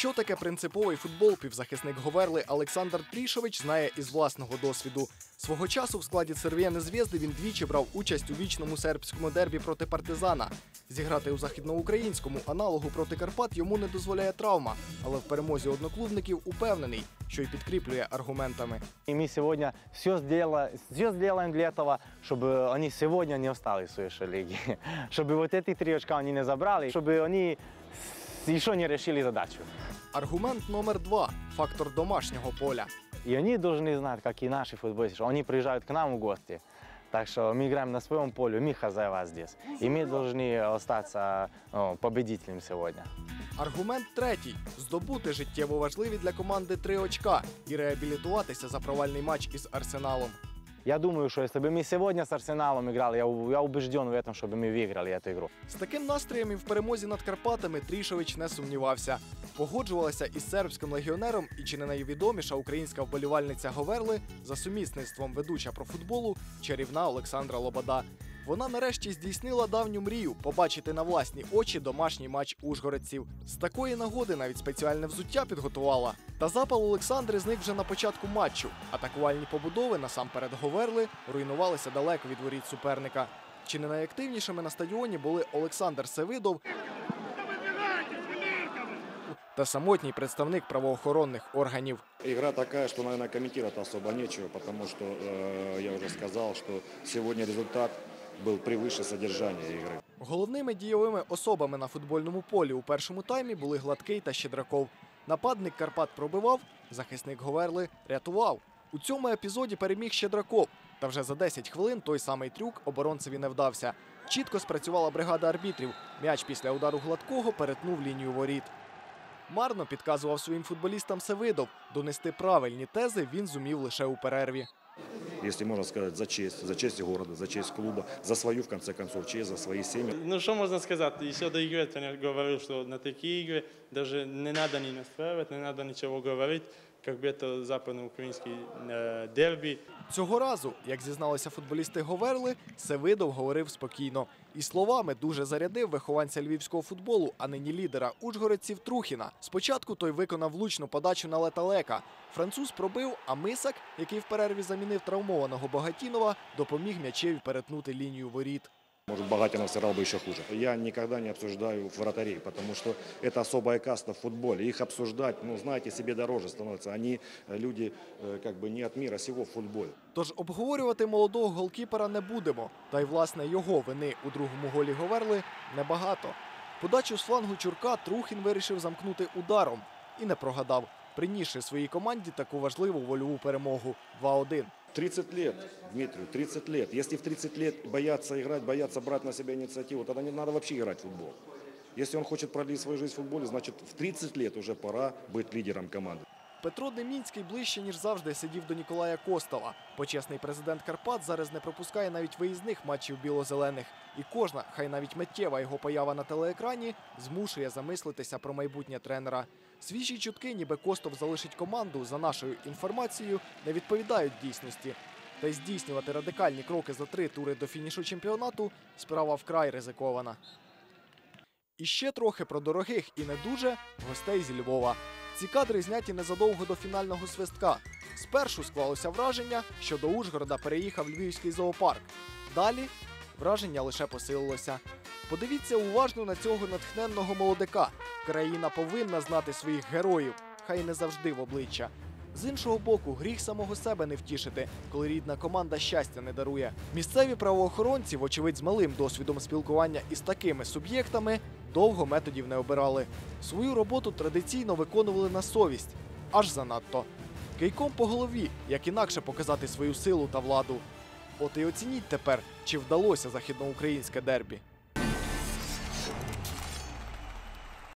Що таке принциповий футбол, півзахисник Говерли Олександр Трішович знає із власного досвіду. Свого часу в складі Церв'єни Зв'язди він двічі брав участь у вічному сербському дербі проти партизана. Зіграти у західноукраїнському аналогу проти Карпат йому не дозволяє травма, але в перемозі одноклубників упевнений, що й підкріплює аргументами. И мы сегодня все, сдела, все сделаем для этого, чтобы они сегодня не остались в высшей лиге. Чтобы вот эти три очка они не забрали, чтобы они с- еще не решили задачу. Аргумент номер два фактор домашнього поля. И они должны знать, как и наши футболисты, что они приезжают к нам в гости. Так что мы играем на своем поле, мы хозяева здесь. И мы должны остаться ну, победителем сегодня. Аргумент третій здобути життєво важливі для команди три очка і реабілітуватися за провальний матч із арсеналом. Я думаю, что если бы мы сегодня с Арсеналом играли, я, у- я убежден в этом, чтобы мы выиграли эту игру. З таким настроєм і в перемозі над Карпатами Трішович не сумнівався. Погоджувалася із сербським легіонером і чи не найвідоміша українська вболівальниця Говерли за сумісництвом ведуча про футболу чарівна Олександра Лобода. Вона нарешті здійснила давню мрію побачити на власні очі домашній матч ужгородців. З такої нагоди навіть спеціальне взуття підготувала. Та запал Олександри зник вже на початку матчу. Атакувальні побудови насамперед Говерли руйнувалися далеко від воріт суперника. Чи не найактивнішими на стадіоні були Олександр Севидов та самотній представник правоохоронних органів. Игра такая, что, наверное, комментировать особо нечего, потому что э, я уже сказал, что сегодня результат был превыше содержания игры. Головними дієвими особами на футбольному полі у першому таймі були Гладкий та Щедраков. Нападник Карпат пробивав, захисник Говерли рятував. У цьому епізоді переміг Щедраков. Та вже за 10 хвилин той самий трюк оборонцеві не вдався. Чітко спрацювала бригада арбітрів. М'яч після удару гладкого перетнув лінію воріт. Марно підказував своїм футболістам Севидов. Донести правильні тези він зумів лише у перерві. Если можно сказать, за честь, за честь города, за честь клуба, за свою, в конце концов, честь, за свои семьи. Ну что можно сказать? Еще до игры тренер говорил, что на такие игры даже не надо ни настраивать, не надо ничего говорить, как бы это западноукраинский э, дерби. Цього разу, як зізналися футболісти Говерли, Севидов говорив спокійно. І словами дуже зарядив вихованця львівського футболу, а нині лідера ужгородців Трухіна. Спочатку той виконав влучну подачу на Леталека. Француз пробив, а Мисак, який в перерві замінив травмованого Богатінова, допоміг м'ячеві перетнути лінію воріт. Может, Богатинов сыграл бы еще хуже. Я никогда не обсуждаю вратарей, потому что это особая каста в футболе. Их обсуждать, ну, знаете, себе дороже становится. Они э, люди э, как бы не от мира сего в футболе. Тож обговорювати молодого голкіпера не будемо. Та й власне його вини у другому голі Говерли небагато. Подачу з флангу Чурка Трухін вирішив замкнути ударом і не прогадав, принісши своїй команді таку важливу вольову перемогу 2-1. 30 лет, Дмитрию, 30 лет. Если в 30 лет боятся играть, боятся брать на себя инициативу, тогда не надо вообще играть в футбол. Если он хочет продлить свою жизнь в футболе, значит в 30 лет уже пора быть лидером команды. Петро Демінський ближче ніж завжди сидів до Ніколая Костова. Почесний президент Карпат зараз не пропускає навіть виїзних матчів біло-зелених. І кожна, хай навіть миттєва його поява на телеекрані, змушує замислитися про майбутнє тренера. Свіжі чутки, ніби Костов залишить команду, за нашою інформацією, не відповідають дійсності. Та й здійснювати радикальні кроки за три тури до фінішу чемпіонату справа вкрай ризикована. І ще трохи про дорогих і не дуже гостей зі Львова. Ці кадри зняті незадовго до фінального свистка. Спершу склалося враження, що до Ужгорода переїхав львівський зоопарк. Далі враження лише посилилося. Подивіться уважно на цього натхненного молодика. Країна повинна знати своїх героїв, хай не завжди в обличчя. З іншого боку, гріх самого себе не втішити, коли рідна команда щастя не дарує. Місцеві правоохоронці, вочевидь, з малим досвідом спілкування із такими суб'єктами, довго методів не обирали. Свою роботу традиційно виконували на совість, аж занадто. Кийком по голові, як інакше показати свою силу та владу. От і оцініть тепер, чи вдалося західноукраїнське дербі.